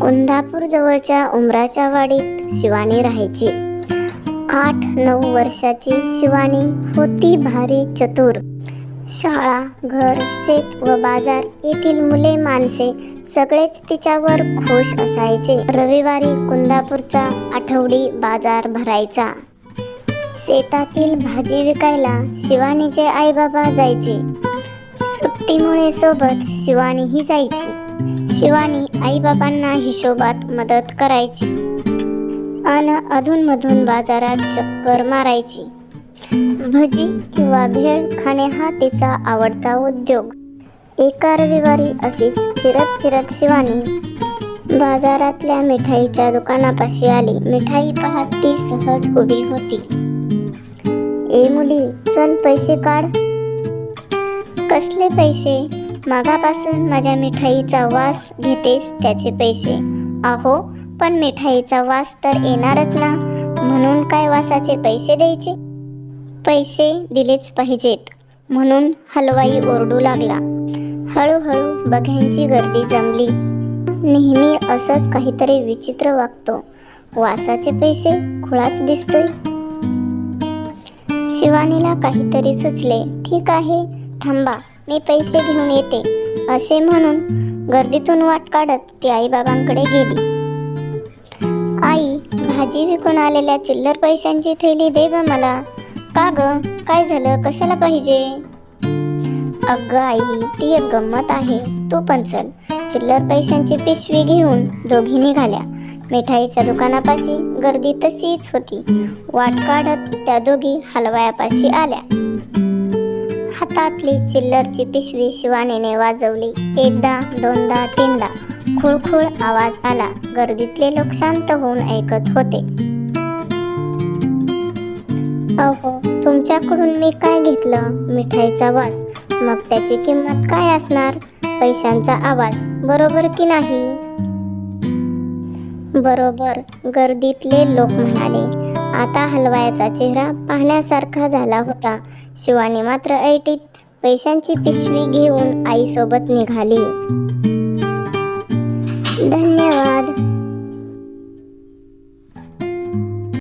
कुंदापूर जवळच्या उमराच्या वाडीत शिवानी राहायची. आठ नऊ वर्षाची शिवानी होती भारी चतुर. शाळा घर शेत व बाजार येथील मुले माणसे सगळेच तिच्यावर खुश असायचे. रविवारी कुंदापूरचा आठवडी बाजार भरायचा. शेतातील भाजी विकायला शिवानीचे आईबाबा जायचे. सुट्टीमुळे सोबत शिवानीही जायची. शिवानी आईबाबांना हिशोबात मदत करायची. आणि अधूनमधून बाजारात चक्कर मारायची. भजी किंवा भेळ खाणे हा तिचा आवडता उद्योग. एका रविवारी अशीच फिरत फिरत शिवानी बाजारातल्या मिठाईच्या दुकानापाशी आली. मिठाई पाहत ती सहज उभी होती. ए मुली चल पैसे काढ. कसले पैसे? मागापासून माझ्या मिठाईचा वास घेतेस त्याचे पैसे. अहो पण मिठाईचा वास तर येणारच ना. म्हणून काय वासाचे पैसे द्यायचे? पैसे दिलेच पाहिजेत. म्हणून हलवाई ओरडू लागला. हळूहळू बघ्यांची गर्दी जमली. नेहमी असंच काहीतरी विचित्र वागतो. वासाचे पैसे खुळाच दिसतोय. शिवानीला काहीतरी सुचले. ठीक आहे थांबा. मी पैसे घेऊन येते असे म्हणून गर्दीतून वाट काढत ती आईबाबांकडे गेली. आई भाजी विकून आलेल्या चिल्लर पैशांची थैली दे ग मला. का ग? काय झालं? कशाला पाहिजे? अगं आई ती एक गंमत आहे. तू पण चल. चिल्लर पैशांची पिशवी घेऊन दोघी निघाल्या. मिठाईच्या दुकानापाशी गर्दी तशीच होती. वाट काढत त्या दोघी हलवायापाशी आल्या. हातातली चिल्लरची पिशवी शिवानीने वाजवली. एकदा दोनदा तीनदा. खुळखुळ आवाज आला. गर्दीतले लोक शांत होऊन ऐकत होते. अहो तुमच्याकडून मी काय घेतलं? मिठाईचा वास. मग त्याची किंमत काय असणार? पैशांचा आवाज. बरोबर की नाही? बरोबर गर्दीतले लोक म्हणाले. आता हलवायाचा चेहरा पाहण्यासारखा झाला होता. शिवानी मात्र ऐटीत पैशांची पिशवी घेऊन आईसोबत निघाली. धन्यवाद.